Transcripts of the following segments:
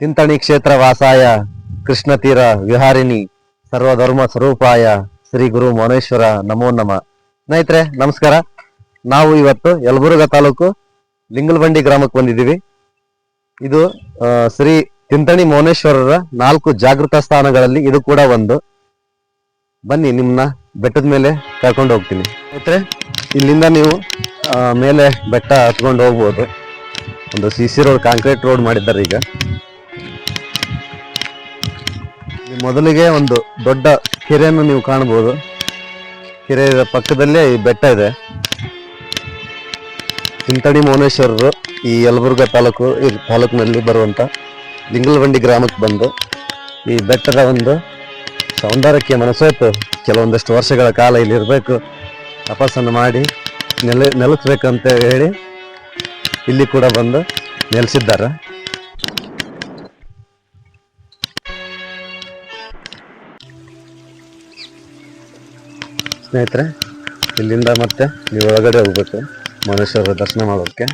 ತಿಂತಣಿ ಕ್ಷೇತ್ರ ವಾಸಾಯ, ಕೃಷ್ಣ ತೀರ ವಿಹಾರಿಣಿ, ಸರ್ವಧರ್ಮ ಸ್ವರೂಪಾಯ, ಶ್ರೀ ಗುರು ಮೌನೇಶ್ವರ ನಮೋ ನಮ. ಸ್ನೇಹಿತರೆ, ನಮಸ್ಕಾರ. ನಾವು ಇವತ್ತು ಯಲಬುರ್ಗ ತಾಲೂಕು ಲಿಂಗಲಬಂಡಿ ಗ್ರಾಮಕ್ಕೆ ಬಂದಿದ್ದೀವಿ. ಇದು ಶ್ರೀ ತಿಂತಣಿ ಮೌನೇಶ್ವರರ ನಾಲ್ಕು ಜಾಗೃತ ಸ್ಥಾನಗಳಲ್ಲಿ ಇದು ಕೂಡ ಒಂದು. ಬನ್ನಿ ನಿಮ್ಮನ್ನ ಬೆಟ್ಟದ ಮೇಲೆ ಕರ್ಕೊಂಡು ಹೋಗ್ತೀನಿ. ಸ್ನೇಹಿತರೆ, ಇಲ್ಲಿಂದ ನೀವು ಮೇಲೆ ಬೆಟ್ಟ ಹತ್ಕೊಂಡು ಹೋಗ್ಬೋದು. ಒಂದು C C road concrete road ಮಾಡಿದ್ದಾರೆ ಈಗ. ಮೊದಲಿಗೆ ಒಂದು ದೊಡ್ಡ ಕೆರೆಯನ್ನು ನೀವು ಕಾಣಬಹುದು. ಕೆರೆಯ ಪಕ್ಕದಲ್ಲೇ ಈ ಬೆಟ್ಟ ಇದೆ. ಚಿಂತಣಿ ಮೌನೇಶ್ವರರು ಈ ಯಲಬುರ್ಗ ತಾಲೂಕು, ಈ ತಾಲೂಕಿನಲ್ಲಿ ಬರುವಂತ ಲಿಂಗಲಬಂಡಿ ಗ್ರಾಮಕ್ಕೆ ಬಂದು ಈ ಬೆಟ್ಟದ ಒಂದು ಸೌಂದರ್ಯಕ್ಕೆ ಮನಸ್ಸೋಯ್ತು ಕೆಲವೊಂದಷ್ಟು ವರ್ಷಗಳ ಕಾಲ ಇಲ್ಲಿ ಇರಬೇಕು. ಮಾಡಿ ನೆಲೆ ನೆಲೆಸ್ಬೇಕಂತ ಹೇಳಿ ಇಲ್ಲಿ ಕೂಡ ಬಂದು ನೆಲೆಸಿದ್ದಾರೆ. ಸ್ನೇಹಿತರೆ, ಇಲ್ಲಿಂದ ಮತ್ತೆ ನೀವು ಒಳಗಡೆ ಹೋಗ್ಬೇಕು ಮನುಷ್ಯರ ದರ್ಶನ ಮಾಡೋಕ್ಕೆ.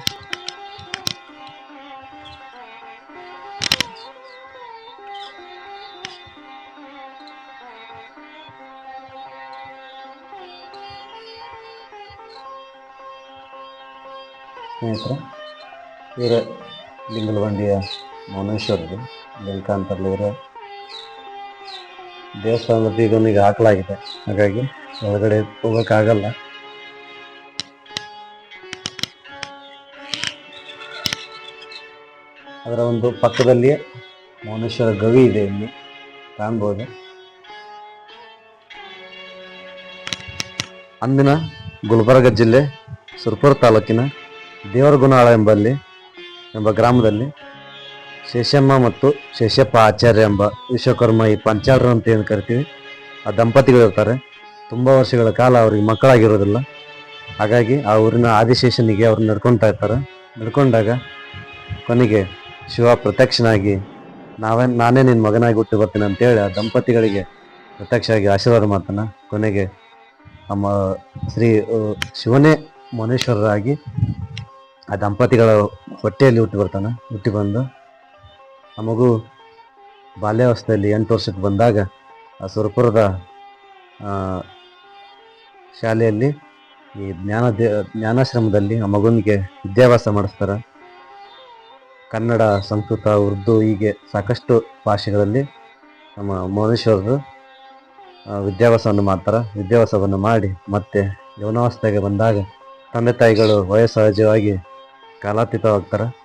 ಸ್ನೇಹಿತರೆ ಇವರೇ ಲಿಂಗಲವಂಡಿಯ ಮೌನೇಶ್ವರರು ಲಿಂಕ ಅಂತಲ್ಲಿ ಇವರೇ ದೇವಸ್ಥಾನದ ಬೀಗನ್ನು ಹಾಕಲಾಗಿದೆ. ಹಾಗಾಗಿ ಒಳಗಡೆ ಹೋಗೋಕ್ಕಾಗಲ್ಲ. ಅದರ ಒಂದು ಪಕ್ಕದಲ್ಲಿಯೇ ಮೌನೇಶ್ವರ ಗವಿ ಇದೆ ಇಲ್ಲಿ. ಕಾಣ್ಬೋದು. ಅಂದಿನ ಗುಲ್ಬರ್ಗ ಜಿಲ್ಲೆ ಸುರ್ಪುರ ತಾಲೂಕಿನ ದೇವರಗುನಾಳ ಎಂಬಲ್ಲಿ, ಎಂಬ ಗ್ರಾಮದಲ್ಲಿ ಶೇಷಮ್ಮ ಮತ್ತು ಶೇಷಪ್ಪ ಆಚಾರ್ಯ ಎಂಬ ವಿಶ್ವಕರ್ಮ ಈ ಪಂಚಾಳರು ಅಂತ ಏನು ಕರಿತೀವಿ, ಆ ದಂಪತಿಗಳು ಇರ್ತಾರೆ. ತುಂಬ ವರ್ಷಗಳ ಕಾಲ ಅವ್ರಿಗೆ ಮಕ್ಕಳಾಗಿರೋದಿಲ್ಲ. ಹಾಗಾಗಿ ಆ ಊರಿನ ಆದಿಶೇಷನಿಗೆ ಅವ್ರು ನಡ್ಕೊತಾ ಇರ್ತಾರೆ. ನಡ್ಕೊಂಡಾಗ ಕೊನೆಗೆ ಶಿವ ಪ್ರತ್ಯಕ್ಷನಾಗಿ, ನಾವೇ, ನಾನೇ ನಿನ್ನ ಮಗನಾಗಿ ಹುಟ್ಟಿ ಬರ್ತೀನಿ ಅಂತೇಳಿ ಆ ದಂಪತಿಗಳಿಗೆ ಪ್ರತ್ಯಕ್ಷವಾಗಿ ಆಶೀರ್ವಾದ ಮಾಡ್ತಾನೆ. ಕೊನೆಗೆ ನಮ್ಮ ಶ್ರೀ ಶಿವನೇ ಮನೇಶ್ವರರಾಗಿ ಆ ದಂಪತಿಗಳ ಹೊಟ್ಟೆಯಲ್ಲಿ ಹುಟ್ಟಿ ಬರ್ತಾನೆ. ಹುಟ್ಟಿ ಬಂದು ಆ ಮಗು ಬಾಲ್ಯಾವಸ್ಥೆಯಲ್ಲಿ ಎಂಟು ವರ್ಷಕ್ಕೆ ಬಂದಾಗ ಆ ಸುರಪುರದ ಶಾಲೆಯಲ್ಲಿ ಈ ಜ್ಞಾನ ದೇ ಜ್ಞಾನಾಶ್ರಮದಲ್ಲಿ ಆ ಮಗುವಿಗೆ ವಿದ್ಯಾಭ್ಯಾಸ ಮಾಡಿಸ್ತಾರೆ. ಕನ್ನಡ ಸಂಸ್ಕೃತ ಉರ್ದು ಹೀಗೆ ಸಾಕಷ್ಟು ಭಾಷೆಗಳಲ್ಲಿ ನಮ್ಮ ಆ, ವಿದ್ಯಾಭ್ಯಾಸವನ್ನು ಮಾಡ್ತಾರೆ. ವಿದ್ಯಾಭ್ಯಾಸವನ್ನು ಮಾಡಿ ಮತ್ತೆ ಯೌನಾವಸ್ಥೆಗೆ ಬಂದಾಗ ತಂದೆ ತಾಯಿಗಳು ವಯಸ್ಸಹಜವಾಗಿ ಕಾಲಾತೀತವಾಗ್ತಾರೆ.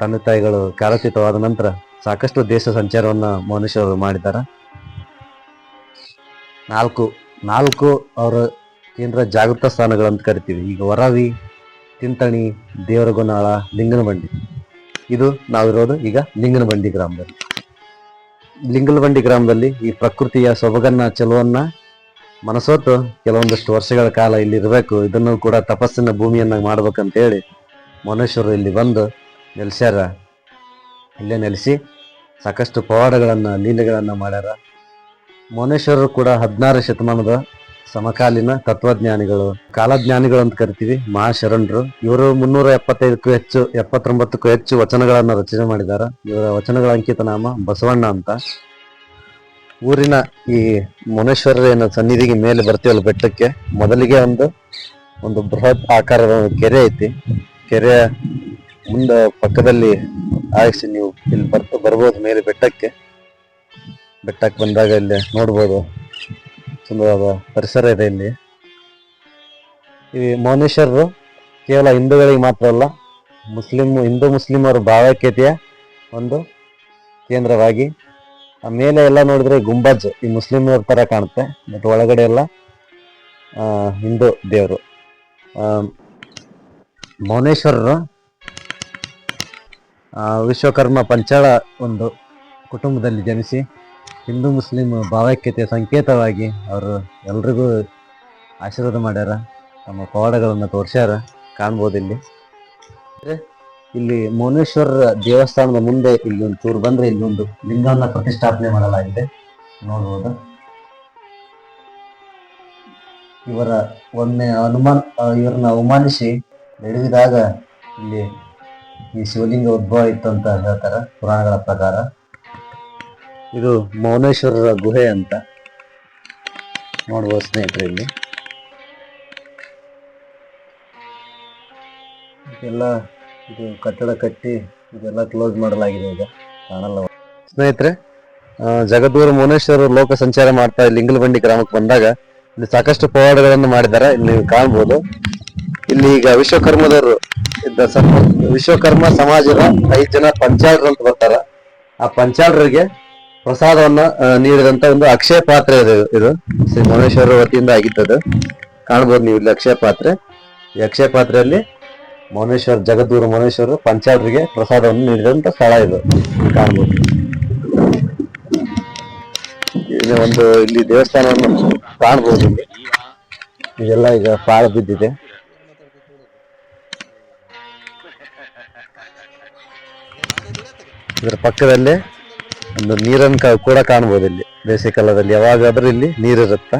ತಂದೆ ತಾಯಿಗಳು ಕಾಲತೀತವಾದ ನಂತರ ಸಾಕಷ್ಟು ದೇಶ ಸಂಚಾರವನ್ನ ಮನುಷ್ಯರು ಮಾಡಿದ್ದಾರೆ ನಾಲ್ಕು ನಾಲ್ಕು ಅವರ ಕೇಂದ್ರ ಜಾಗೃತ ಸ್ಥಾನಗಳಂತ ಕರಿತೀವಿ. ಈಗ ವರವಿ, ತಿಂತಣಿ, ದೇವರಗುನಾಳ, ಲಿಂಗನಬಂಡಿ. ಇದು ನಾವಿರೋದು ಈಗ ಲಿಂಗನಬಂಡಿ ಗ್ರಾಮದಲ್ಲಿ. ಲಿಂಗನಬಂಡಿ ಗ್ರಾಮದಲ್ಲಿ ಈ ಪ್ರಕೃತಿಯ ಸೊಬಗನ್ನ, ಚೆಲುವನ್ನ ಮನಸೋತು ಕೆಲವೊಂದಷ್ಟು ವರ್ಷಗಳ ಕಾಲ ಇಲ್ಲಿ ಇರಬೇಕು. ಇದನ್ನು ಕೂಡ ತಪಸ್ಸಿನ ಭೂಮಿಯನ್ನ ಮಾಡ್ಬೇಕಂತ ಹೇಳಿ ಮನುಷ್ಯರು ಇಲ್ಲಿ ಬಂದು ನೆಲೆಸ್ಯಾರ? ಇಲ್ಲೇ ನೆಲೆಸಿ ಸಾಕಷ್ಟು ಪವಾಡಗಳನ್ನು, ಲೀಲೆಗಳನ್ನು ಮಾಡ್ಯಾರ. ಮೌನೇಶ್ವರರು ಕೂಡ ಹದಿನಾರು ಶತಮಾನದ ಸಮಕಾಲೀನ ತತ್ವಜ್ಞಾನಿಗಳು. ಕಾಲಜ್ಞಾನಿಗಳು ಅಂತ ಕರಿತೀವಿ, ಮಹಾಶರಣರು. ಇವರು ಮುನ್ನೂರ ಎಪ್ಪತ್ತೈದಕ್ಕೂ ಹೆಚ್ಚು, ಎಪ್ಪತ್ತೊಂಬತ್ತಕ್ಕೂ ಹೆಚ್ಚು ವಚನಗಳನ್ನು ರಚನೆ ಮಾಡಿದ್ದಾರೆ ಇವರ ವಚನಗಳ ಅಂಕಿತ ನಾಮ ಬಸವಣ್ಣ ಅಂತ. ಊರಿನ ಈ ಮುನೇಶ್ವರರ ಏನು ಸನ್ನಿಧಿಗೆ ಮೇಲೆ ಬರ್ತೀವಲ್ಲ ಬೆಟ್ಟಕ್ಕೆ? ಮೊದಲಿಗೆ ಒಂದು ಒಂದು ಬೃಹತ್ ಆಕಾರದ ಕೆರೆ ಐತಿ. ಕೆರೆಯ ಮುಂದೆ ಪಕ್ಕದಲ್ಲಿ ಆಯಿಸಿ ನೀವು ಇಲ್ಲಿ ಬರ್ತ ಬರ್ಬೋದು ಮೇಲೆ ಬೆಟ್ಟಕ್ಕೆ. ಬೆಟ್ಟಕ್ಕೆ ಬಂದಾಗ ಇಲ್ಲಿ ನೋಡ್ಬೋದು. ಸುಂದರವಾದ ಪರಿಸರ ಇದೆ ಇಲ್ಲಿ. ಈ ಮೌನೇಶ್ವರರು ಕೇವಲ ಹಿಂದೂಗಳಿಗೆ ಮಾತ್ರ ಅಲ್ಲ, ಮುಸ್ಲಿಂ, ಹಿಂದೂ ಮುಸ್ಲಿಮರ ಭಾವೈಕ್ಯತೆಯ ಒಂದು ಕೇಂದ್ರವಾಗಿ. ಆ ಮೇಲೆ ಎಲ್ಲ ನೋಡಿದ್ರೆ ಗುಂಬಜ್ ಈ ಮುಸ್ಲಿಮರ ಥರ ಕಾಣುತ್ತೆ, ಬಟ್ ಒಳಗಡೆ ಎಲ್ಲ ಹಿಂದೂ ದೇವರು. ಮೌನೇಶ್ವರರು ವಿಶ್ವಕರ್ಮ ಪಂಚಾಳ ಒಂದು ಕುಟುಂಬದಲ್ಲಿ ಜನಿಸಿ ಹಿಂದೂ ಮುಸ್ಲಿಂ ಭಾವೈಕ್ಯತೆಯ ಸಂಕೇತವಾಗಿ ಅವರು ಎಲ್ರಿಗೂ ಆಶೀರ್ವಾದ ಮಾಡ್ಯಾರ, ತಮ್ಮ ಪವಾಡಗಳನ್ನು ತೋರಿಸ್ಯಾರ ಕಾಣ್ಬೋದು ಇಲ್ಲಿ. ಇಲ್ಲಿ ಮೌನೇಶ್ವರ ದೇವಸ್ಥಾನದ ಮುಂದೆ ಇಲ್ಲಿ ಒಂದು ಚೂರು ಬಂದ್ರೆ ಇಲ್ಲಿ ಒಂದು ಲಿಂಗವನ್ನ ಪ್ರತಿಷ್ಠಾಪನೆ ಮಾಡಲಾಗಿದೆ, ನೋಡ್ಬೋದು. ಇವರ ಒಮ್ಮೆ ಅನುಮಾನ ಇವರನ್ನ ಅವಮಾನಿಸಿ ನಡೆದಿದಾಗ ಇಲ್ಲಿ ಈ ಶಿವಲಿಂಗ ಉದ್ಭವ ಇತ್ತು ಅಂತ ಹೇಳ್ತಾರ, ಪುರಾಣಗಳ ಪ್ರಕಾರ. ಇದು ಮೌನೇಶ್ವರರ ಗುಹೆ ಅಂತ ನೋಡ್ಬೋದು ಸ್ನೇಹಿತರೆ ಇಲ್ಲಿ. ಇದೆಲ್ಲ, ಇದು ಕಟ್ಟಡ ಕಟ್ಟಿ, ಇದೆಲ್ಲ ಕ್ಲೋಸ್ ಮಾಡಲಾಗಿದೆ ಈಗ, ಕಾಣಲ್ಲ. ಸ್ನೇಹಿತರೆ ಜಗದೂರು ಮೌನೇಶ್ವರ ಲೋಕ ಸಂಚಾರ ಮಾಡ್ತಾ ಲಿಂಗಲಬಂಡಿ ಗ್ರಾಮಕ್ಕೆ ಬಂದಾಗ ಇಲ್ಲಿ ಸಾಕಷ್ಟು ಪವಾಡಗಳನ್ನು ಮಾಡಿದ್ದಾರೆ. ಇಲ್ಲಿ ಕಾಣ್ಬೋದು. ಇಲ್ಲಿ ಈಗ ವಿಶ್ವಕರ್ಮದವರು ವಿಶ್ವಕರ್ಮ ಸಮಾಜದ ಐದು ಜನ ಪಂಚಾಳರು ಅಂತ ಬರ್ತಾರ. ಆ ಪಂಚಾಳರಿಗೆ ಪ್ರಸಾದವನ್ನ ನೀಡಿದಂತ ಒಂದು ಅಕ್ಷಯ ಪಾತ್ರೆ ಇದೆ. ಇದು ಶ್ರೀ ಮಹೇಶ್ವರ ವತಿಯಿಂದ ಆಗಿದ್ದದು ಕಾಣ್ಬೋದು ನೀವು ಇಲ್ಲಿ ಅಕ್ಷಯ ಪಾತ್ರೆ. ಈ ಅಕ್ಷಯ ಪಾತ್ರೆಯಲ್ಲಿ ಮೌನೇಶ್ವರ ಜಗದ್ಗುರು ಮೌನೇಶ್ವರ ಪಂಚಾಳ್ರಿಗೆ ಪ್ರಸಾದವನ್ನು ನೀಡಿದಂತ ಸ್ಥಳ ಇದು. ಕಾಣ್ಬೋದು. ಇದು ಒಂದು ಇಲ್ಲಿ ದೇವಸ್ಥಾನವನ್ನು ಕಾಣ್ಬೋದು ಇದೆಲ್ಲ ಈಗ ಪಾಳ ಬಿದ್ದಿದೆ. ಇದರ ಪಕ್ಕದಲ್ಲೇ ಒಂದು ನೀರನ್ನು ಕೂಡ ಕಾಣ್ಬೋದು ಇಲ್ಲಿ. ಬೇಸಿಗೆ ಕಾಲದಲ್ಲಿ ಯಾವಾಗಾದ್ರೂ ಇಲ್ಲಿ ನೀರಿರುತ್ತೆ?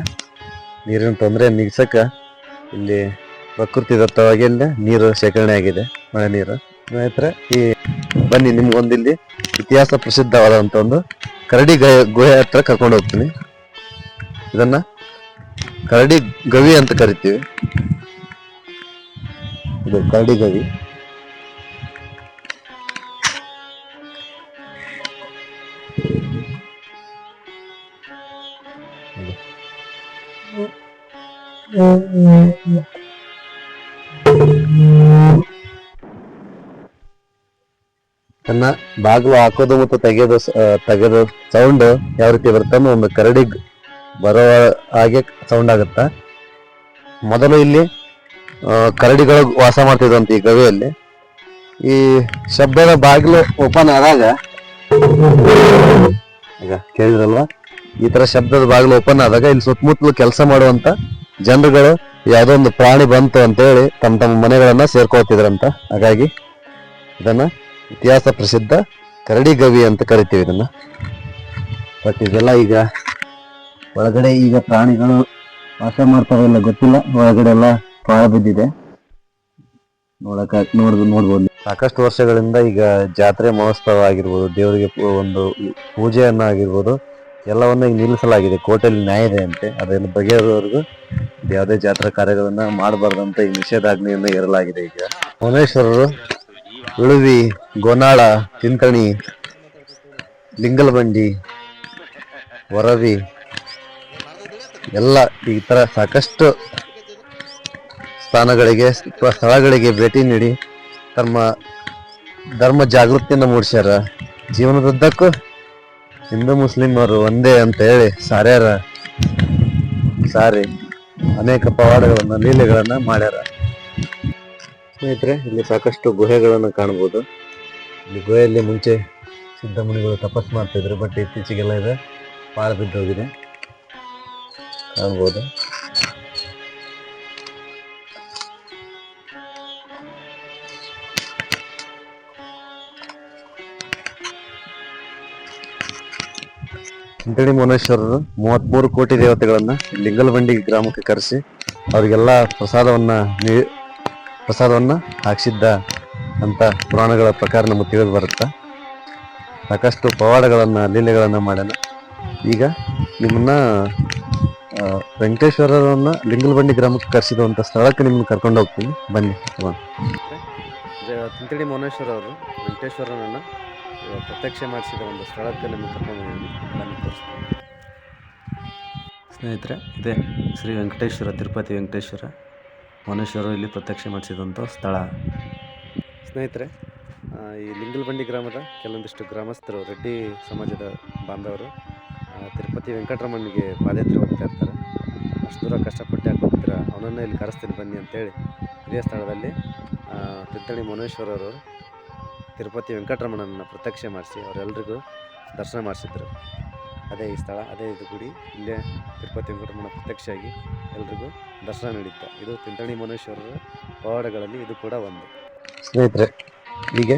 ನೀರಿನ ತೊಂದರೆ ನೀಗ್ಸಕ್ಕ ಇಲ್ಲಿ ಪ್ರಕೃತಿ ದತ್ತವಾಗಿ ಇಲ್ಲಿ ನೀರು ಶೇಖರಣೆ ಆಗಿದೆ, ಮಳೆ ನೀರು. ಸ್ನೇಹಿತರೆ, ಈ ಬನ್ನಿ ನಿಮ್ಗೊಂದು ಇಲ್ಲಿ ಇತಿಹಾಸ ಪ್ರಸಿದ್ಧವಾದಂಥ ಒಂದು ಕರಡಿ ಗುಹೆ ಹತ್ರ ಕರ್ಕೊಂಡು ಹೋಗ್ತೀನಿ. ಇದನ್ನ ಕರಡಿ ಗವಿ ಅಂತ ಕರಿತೀವಿ. ಇದು ಕರಡಿ ಗವಿ. ತನ್ನ ಬಾಗಿಲು ಹಾಕೋದು ಮತ್ತು ತೆಗೆಯೋದು ಸ- ತೆಗೆದು ಸೌಂಡ್ ಯಾವ ರೀತಿ ಬರುತ್ತೆ ಒಂದು ಕರಡಿಗ್ ಬರೋ ಹಾಗೆ ಸೌಂಡ್ ಆಗುತ್ತ? ಮೊದಲು ಇಲ್ಲಿ ಕರಡಿಗಳು ವಾಸ ಮಾಡ್ತಿದ್ವಂತ ಈ ಗವಿಯಲ್ಲಿ. ಈ ಶಬ್ದದ ಬಾಗಿಲು ಓಪನ್ ಆದಾಗ, ಈಗ ಕೇಳಿದ್ರಲ್ವಾ? ಈ ತರ ಶಬ್ದದ ಬಾಗಿಲು ಓಪನ್ ಆದಾಗ ಇಲ್ಲಿ ಸುತ್ತಮುತ್ತಲು ಕೆಲಸ ಮಾಡುವಂತ ಜನರುಗಳು ಯಾವುದೋ ಒಂದು ಪ್ರಾಣಿ ಬಂತು ಅಂತ ಹೇಳಿ ತಮ್ಮ ತಮ್ಮ ಮನೆಗಳನ್ನ ಸೇರ್ಕೋತಿದ್ರಂತ ಹಾಗಾಗಿ ಇದನ್ನ ಇತಿಹಾಸ ಪ್ರಸಿದ್ಧ ಕರಡಿ ಗವಿ ಅಂತ ಕರಿತೀವಿ ಇದನ್ನ. ಬಟ್ ಇದೆಲ್ಲ ಈಗ ಒಳಗಡೆ ಈಗ ಪ್ರಾಣಿಗಳು ವಾಸ ಮಾಡ್ತಾರೋ ಇಲ್ಲ ಗೊತ್ತಿಲ್ಲ. ಒಳಗಡೆ ಎಲ್ಲ ಪಾಳ ಬಿದ್ದಿದೆ. ನೋಡಕ ನೋಡ್ ನೋಡ್ಬೋದು. ಸಾಕಷ್ಟು ವರ್ಷಗಳಿಂದ ಈಗ ಜಾತ್ರೆ ಮಹೋತ್ಸವ ಆಗಿರ್ಬೋದು, ದೇವರಿಗೆ ಒಂದು ಪೂಜೆಯನ್ನ ಆಗಿರ್ಬೋದು ಎಲ್ಲವನ್ನ ಈಗ ನಿಲ್ಲಿಸಲಾಗಿದೆ. ಕೋರ್ಟಲ್ಲಿ ನ್ಯಾಯ ಇದೆ ಅಂತೆ. ಅದನ್ನು ಬಗೆಹರಿಯೋವರೆಗೂ ಯಾವುದೇ ಜಾತ್ರಾ ಕಾರ್ಯಗಳನ್ನ ಮಾಡಬಾರ್ದಂತ ಈ ನಿಷೇಧಾಜ್ಞೆಯನ್ನು ಇರಲಾಗಿದೆ ಈಗ. ಭುವನೇಶ್ವರರು ಉಳುವಿ, ಗೋನಾಳ ತಿಂತಣಿ ಲಿಂಗಲಬಂಡಿ, ವರವಿ, ಎಲ್ಲ ಈ ಥರ ಸಾಕಷ್ಟು ಸ್ಥಾನಗಳಿಗೆ ಸ್ಥಳಗಳಿಗೆ ಭೇಟಿ ನೀಡಿ ತಮ್ಮ ಧರ್ಮ ಜಾಗೃತಿಯನ್ನು ಮೂಡಿಸ್ಯಾರ. ಜೀವನದುದ್ದಕ್ಕೂ ಹಿಂದೂ ಮುಸ್ಲಿಮರು ಒಂದೇ ಅಂತ ಹೇಳಿ ಸಾರ್ಯಾರ ಸಾರಿ ಅನೇಕ ಪವಾಡಗಳನ್ನು, ಲೀಲೆಗಳನ್ನ ಮಾಡ್ಯಾರ. ಸ್ನೇಹಿತರೆ, ಇಲ್ಲಿ ಸಾಕಷ್ಟು ಗುಹೆಗಳನ್ನು ಕಾಣಬಹುದು ಇಲ್ಲಿ ಗುಹೆಯಲ್ಲಿ ಮುಂಚೆ ಸಿದ್ಧಮುನಿಗಳು ತಪಸ್ಸು ತಪಸ್ ಮಾಡ್ತಿದ್ರು, ಬಟ್ ಇತ್ತೀಚೆಗೆಲ್ಲ ಇದೆ ಪಾಳು ಬಿದ್ದೋಗಿದೆ. ಕಾಣ್ಬೋದು. ಇಂತಡಿ ಮೌನೇಶ್ವರರು ಮೂವತ್ಮೂರು ಕೋಟಿ ದೇವತೆಗಳನ್ನ ಲಿಂಗಲಬಂಡಿ ಗ್ರಾಮಕ್ಕೆ ಕರೆಸಿ ಅವರಿಗೆಲ್ಲ ಪ್ರಸಾದವನ್ನ ನೀ, ಪ್ರಸಾದವನ್ನ ಹಾಕ್ಸಿದ್ದ ಅಂತ ಪುರಾಣಗಳ ಪ್ರಕಾರ ನಮಗೆ ತಿಳಿದು ಬರುತ್ತೆ? ಸಾಕಷ್ಟು ಪವಾಡಗಳನ್ನು, ಲೀಲೆಗಳನ್ನ ಮಾಡ್ಯಾನ. ಈಗ ನಿಮ್ಮನ್ನ ವೆಂಕಟೇಶ್ವರರನ್ನ ಲಿಂಗಲಬಂಡಿ ಗ್ರಾಮಕ್ಕೆ ಕರೆಸಿದಂಥ ಸ್ಥಳಕ್ಕೆ ನಿಮ್ಮನ್ನು ಕರ್ಕೊಂಡು ಹೋಗ್ತೀನಿ. ಬನ್ನಿ ತಿಂತಡಿ ಮೌನೇಶ್ವರ ಅವರು ವೆಂಕಟೇಶ್ವರನನ್ನ ಪ್ರತ್ಯಕ್ಷ ಮಾಡಿಸಿದ ಒಂದು ಸ್ಥಳಕ್ಕೆ ನಿಮಗೆ ಕರ್ಕೊಂಡು ನಾನು ತೋರಿಸ್ತೀನಿ. ಸ್ನೇಹಿತರೆ ಇದೇ ಶ್ರೀ ವೆಂಕಟೇಶ್ವರ ತಿರುಪತಿ ವೆಂಕಟೇಶ್ವರ. ಮೌನೇಶ್ವರ ಇಲ್ಲಿ ಪ್ರತ್ಯಕ್ಷ ಮಾಡಿಸಿದಂಥ ಸ್ಥಳ. ಸ್ನೇಹಿತರೆ ಈ ಲಿಂಗಲ್ಬಂಡಿ ಗ್ರಾಮದ ಕೆಲವೊಂದಿಷ್ಟು ಗ್ರಾಮಸ್ಥರು ರೆಡ್ಡಿ ಸಮಾಜದ ಬಾಂಧವರು ತಿರುಪತಿ ವೆಂಕಟರಮಣ್ಣಿಗೆ ಪಾದಯಾತ್ರೆ ಹೋಗ್ತಾ ಇರ್ತಾರೆ. ಅಷ್ಟು ದೂರ ಕಷ್ಟಪಟ್ಟು ಯಾಕೆ ಹೋಗ್ತೀರಾ? ಅವನನ್ನೇ ಇಲ್ಲಿ ಕರೆಸ್ತೀನಿ ಬನ್ನಿ ಅಂತೇಳಿ. ಇದೇ ಸ್ಥಳದಲ್ಲಿ ತಿತ್ತಣಿ ಮುನೇಶ್ವರವರು ತಿರುಪತಿ ವೆಂಕಟರಮಣನ ಪ್ರತ್ಯಕ್ಷ ಮಾಡಿಸಿ ಅವರೆಲ್ಲರಿಗೂ ದರ್ಶನ ಮಾಡಿಸಿದ್ರು. ಅದೇ ಈ ಸ್ಥಳ, ಅದೇ ಇದು ಗುಡಿ. ಇಲ್ಲೇ ತಿರುಪತಿ ವೆಂಕಟರಮಣ ಪ್ರತ್ಯಕ್ಷವಾಗಿ ಎಲ್ರಿಗೂ ದರ್ಶನ ನೀಡಿದ್ದ. ಇದು ತಿಂತಣಿ ಮೌನೇಶ್ವರರ ಪವಾಡಗಳಲ್ಲಿ ಇದು ಕೂಡ ಒಂದು. ಸ್ನೇಹಿತರೆ, ಹೀಗೆ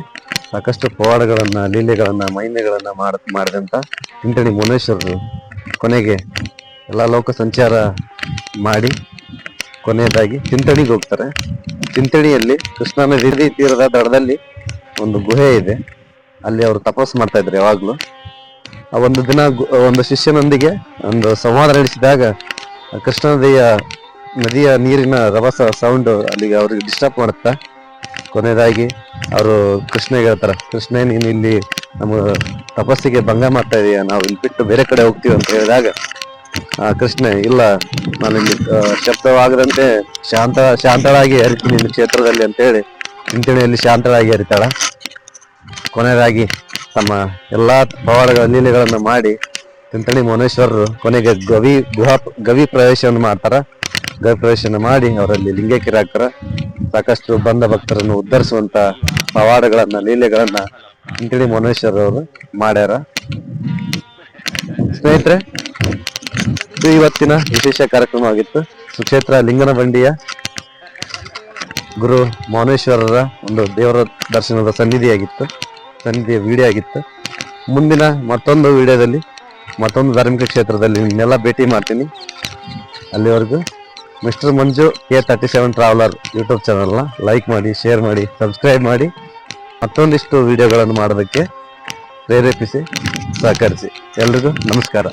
ಸಾಕಷ್ಟು ಪವಾಡಗಳನ್ನು, ಲೀಲೆಗಳನ್ನು ಮೈನ್ಯಗಳನ್ನು ಮಾಡ ಮಾಡಿದಂಥ ತಿಂತಣಿ ಮುನೇಶ್ವರರು ಕೊನೆಗೆ ಎಲ್ಲ ಲೋಕ ಸಂಚಾರ ಮಾಡಿ ಕೊನೆಯದಾಗಿ ಚಿಂತಣಿಗೆ ಹೋಗ್ತಾರೆ. ಚಿಂತಣಿಯಲ್ಲಿ ಕೃಷ್ಣನ ನದಿ ತೀರದ ದಡದಲ್ಲಿ ಒಂದು ಗುಹೆ ಇದೆ. ಅಲ್ಲಿ ಅವರು ತಪಸ್ಸು ಮಾಡ್ತಾ ಇದ್ರು ಯಾವಾಗ್ಲೂ. ಆ ಒಂದು ದಿನ ಒಂದು ಶಿಷ್ಯನೊಂದಿಗೆ ಒಂದು ಸಂವಾದ ನಡೆಸಿದಾಗ ಕೃಷ್ಣ ನದಿಯ ನದಿಯ ನೀರಿನ ರಭಸ ಸೌಂಡ್ ಅಲ್ಲಿಗೆ ಅವ್ರಿಗೆ ಡಿಸ್ಟರ್ಬ್ ಮಾಡುತ್ತಾ, ಕೊನೆಯದಾಗಿ ಅವರು ಕೃಷ್ಣಗೆ ಹೇಳ್ತಾರೆ, ಕೃಷ್ಣ, ನೀನು ಇಲ್ಲಿ ನಮ್ಮ ತಪಸ್ಸಿಗೆ ಭಂಗ ಮಾಡ್ತಾ ಇದೀಯ? ನಾವು ಇಲ್ಲಿ ಬಿಟ್ಟು ಬೇರೆ ಕಡೆ ಹೋಗ್ತೀವಿ ಅಂತ ಹೇಳಿದಾಗ ಆ ಕೃಷ್ಣ, ಇಲ್ಲ, ನಾನು ಇಲ್ಲಿ ಶಬ್ದವಾಗದಂತೆ ಶಾಂತ, ಶಾಂತಳಾಗಿ ಹರಿತೀನಿ ಕ್ಷೇತ್ರದಲ್ಲಿ ಅಂತೇಳಿ ಹಿಂತಿಣಿಯಲ್ಲಿ ಶಾಂತಳಾಗಿ ಹರಿತಾಳ. ಕೊನೆಯದಾಗಿ ತಮ್ಮ ಎಲ್ಲಾ ಪವಾಡಗಳ ನೀಲಿಗಳನ್ನು ಮಾಡಿ ತಿಂತಣಿ ಮೋನೇಶ್ವರರು ಕೊನೆಗೆ ಗವಿ ಗುಹಾ ಗವಿ ಪ್ರವೇಶವನ್ನು ಮಾಡ್ತಾರ. ಗವಿ ಪ್ರವೇಶನ ಮಾಡಿ ಅವರಲ್ಲಿ ಲಿಂಗೈಕ್ಯರಾಗ್ತಾರ. ಸಾಕಷ್ಟು ಬಂದ ಭಕ್ತರನ್ನು ಉದ್ಧರಿಸುವಂತ ಪವಾಡಗಳನ್ನ, ಲೀಲೆಗಳನ್ನ ತಿಂತಣಿ ಮೋನೇಶ್ವರ ಅವರು ಮಾಡ್ಯಾರ. ಸ್ನೇಹಿತರೆ, ಇದು ಇವತ್ತಿನ ವಿಶೇಷ ಕಾರ್ಯಕ್ರಮವಾಗಿತ್ತು ಸುಕ್ಷೇತ್ರ ಲಿಂಗನಬಂಡಿಯ ಗುರು ಮೋನೇಶ್ವರರ ಒಂದು ದೇವರ ದರ್ಶನದ ಸನ್ನಿಧಿಯಾಗಿತ್ತು. ಸನ್ನಿಧಿಯ ವಿಡಿಯೋ ಆಗಿತ್ತು. ಮುಂದಿನ ಮತ್ತೊಂದು ವಿಡಿಯೋದಲ್ಲಿ ಮತ್ತೊಂದು ಧಾರ್ಮಿಕ ಕ್ಷೇತ್ರದಲ್ಲಿ ನಿಮ್ಮನ್ನೆಲ್ಲ ಭೇಟಿ ಮಾಡ್ತೀನಿ. ಅಲ್ಲಿವರೆಗೂ mister Manju K thirty seven traveller YouTube ಚಾನಲ್ನ ಲೈಕ್ ಮಾಡಿ ಶೇರ್ ಮಾಡಿ ಸಬ್ಸ್ಕ್ರೈಬ್ ಮಾಡಿ, ಮತ್ತೊಂದಿಷ್ಟು ವಿಡಿಯೋಗಳನ್ನು ಮಾಡೋದಕ್ಕೆ ಪ್ರೇರೇಪಿಸಿ, ಸಹಕರಿಸಿ. ಎಲ್ರಿಗೂ ನಮಸ್ಕಾರ.